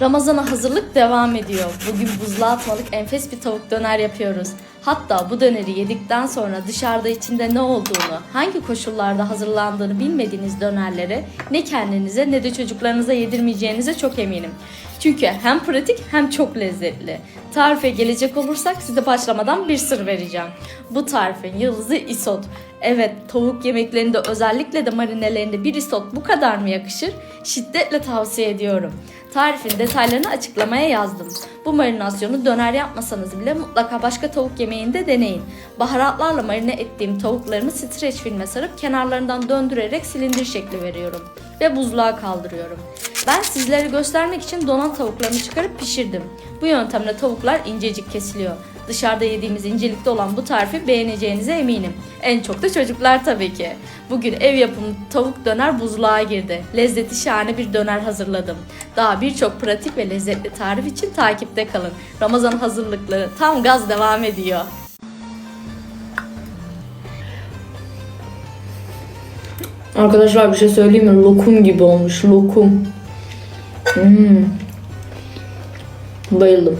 Ramazana hazırlık devam ediyor. Bugün buzluğa atmalık enfes bir tavuk döner yapıyoruz. Hatta bu döneri yedikten sonra dışarıda içinde ne olduğunu, hangi koşullarda hazırlandığını bilmediğiniz dönerleri ne kendinize ne de çocuklarınıza yedirmeyeceğinize çok eminim. Çünkü hem pratik hem çok lezzetli. Tarife gelecek olursak size başlamadan bir sır vereceğim. Bu tarifin yıldızı isot. Evet tavuk yemeklerinde özellikle de marinelerinde bir isot bu kadar mı yakışır? Şiddetle tavsiye ediyorum. Tarifin detaylarını açıklamaya yazdım. Bu marinasyonu döner yapmasanız bile mutlaka başka tavuk yemeğinde deneyin. Baharatlarla marine ettiğim tavuklarımı streç filme sarıp kenarlarından döndürerek silindir şekli veriyorum. Ve buzluğa kaldırıyorum. Ben sizlere göstermek için donan tavuklarımı çıkarıp pişirdim. Bu yöntemle tavuklar incecik kesiliyor. Dışarıda yediğimiz incelikte olan bu tarifi beğeneceğinize eminim. En çok da çocuklar tabii ki. Bugün ev yapımı tavuk döner buzluğa girdi. Lezzeti şahane bir döner hazırladım. Daha birçok pratik ve lezzetli tarif için takipte kalın. Ramazan hazırlıkları tam gaz devam ediyor. Arkadaşlar bir şey söyleyeyim mi? Lokum gibi olmuş. Lokum. Hmm. Bayıldım.